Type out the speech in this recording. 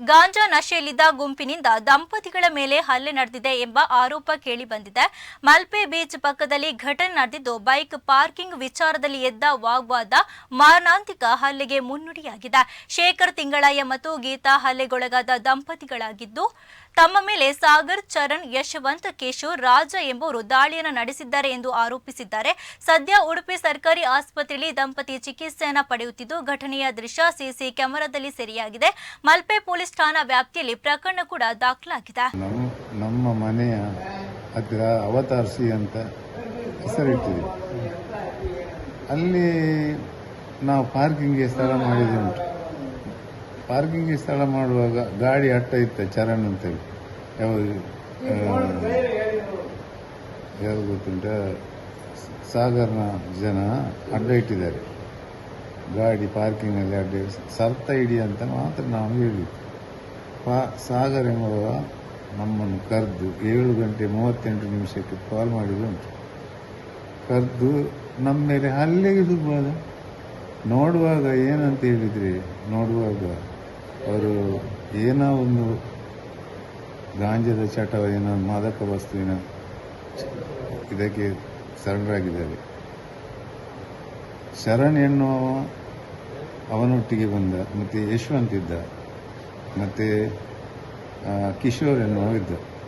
ಗಾಂಜಾ ನಶೆಯಲ್ಲಿದ್ದ ಗುಂಪಿನಿಂದ ದಂಪತಿಗಳ ಮೇಲೆ ಹಲ್ಲೆ ನಡೆದಿದೆ ಎಂಬ ಆರೋಪ ಕೇಳಿಬಂದಿದೆ. ಮಲ್ಪೆ ಬೀಚ್ ಪಕ್ಕದಲ್ಲಿ ಘಟನೆ ನಡೆದಿದ್ದು, ಬೈಕ್ ಪಾರ್ಕಿಂಗ್ ವಿಚಾರದಲ್ಲಿ ಎದ್ದ ವಾಗ್ವಾದ ಮಾರಣಾಂತಿಕ ಹಲ್ಲೆಗೆ ಮುನ್ನುಡಿಯಾಗಿದೆ. ಶೇಖರ್ ತಿಂಗಳಯ್ಯ ಮತ್ತು ಗೀತಾ ಹಲ್ಲೆಗೊಳಗಾದ ದಂಪತಿಗಳಾಗಿದ್ದು ತಮ್ಮ ಮೇಲೆ ಸಾಗರ್ ಚರಣ್, ಯಶವಂತ್ ಕೇಶವ್ ರಾಜ ಎಂಬುವರು ದಾಳಿಯನ್ನು ನಡೆಸಿದ್ದಾರೆ ಎಂದು ಆರೋಪಿಸಿದ್ದಾರೆ. ಸದ್ಯ ಉಡುಪಿ ಸರ್ಕಾರಿ ಆಸ್ಪತ್ರೆಯಲ್ಲಿ ದಂಪತಿ ಚಿಕಿತ್ಸೆಯನ್ನು ಪಡೆಯುತ್ತಿದ್ದು, ಘಟನೆಯ ದೃಶ್ಯ ಸಿಸಿ ಕ್ಯಾಮೆರಾದಲ್ಲಿ ಸೆರೆಯಾಗಿದೆ. ಮಲ್ಪೆ ಪೊಲೀಸ್ ಠಾಣಾ ವ್ಯಾಪ್ತಿಯಲ್ಲಿ ಪ್ರಕರಣ ಕೂಡ ದಾಖಲಾಗಿದೆ. ನಮ್ಮ ಮನೆಯ ಹತ್ತಿರ ಅವತಾರ್ಸಿ ಅಂತ ಹೆಸರಿಟ್ಟಿದೆ ಅಲ್ಲಿ ನಾವು ಪಾರ್ಕಿಂಗ್ಗೆ ಸ್ಥಳ ಮಾಡಿದ್ದೆ ಉಂಟು. ಪಾರ್ಕಿಂಗ್ಗೆ ಸ್ಥಳ ಮಾಡುವಾಗ ಗಾಡಿ ಅಟ್ಟ ಇತ್ತ ಚರಣ್ ಅಂತೇಳಿ ಯಾವುದು? ಯಾವುದು ಗೊತ್ತುಂಟ? ಸಾಗರ್ನ ಜನ ಅಡ್ಡ ಇಟ್ಟಿದ್ದಾರೆ. ಗಾಡಿ ಪಾರ್ಕಿಂಗಲ್ಲಿ ಅಡ್ಡ ಸರ್ತ ಇಡಿ ಅಂತ ಮಾತ್ರ ನಾವು ಹೇಳಿದ್ವಿ ಪಾ ಸಾಗರ್ ಎಂಬುವ ನಮ್ಮನ್ನು ಕರೆದು ಏಳು ಗಂಟೆ ಮೂವತ್ತೆಂಟು ನಿಮಿಷಕ್ಕೆ ಕಾಲ್ ಮಾಡಿದುಂಟು ಕರೆದು ನಮ್ಮ ಮೇಲೆ ಹಲ್ಲೆಗೆ ಸುಬ್ಬಾದ ನೋಡುವಾಗ ಏನಂತ ಹೇಳಿದರೆ ನೋಡುವಾಗ ಅವರು ಏನೋ ಒಂದು ಗಾಂಜದ ಚಟ, ಏನೋ ಮಾದಕ ವಸ್ತುವಿನ ಇದಕ್ಕೆ ಶರಣರಾಗಿದ್ದಾರೆ. ಶರಣ್ ಎನ್ನುವ ಅವನೊಟ್ಟಿಗೆ ಬಂದ, ಮತ್ತೆ ಯಶವಂತ್ ಇದ್ದ, ಮತ್ತು ಕಿಶೋರ್ ಎನ್ನುವ ಇದ್ದ.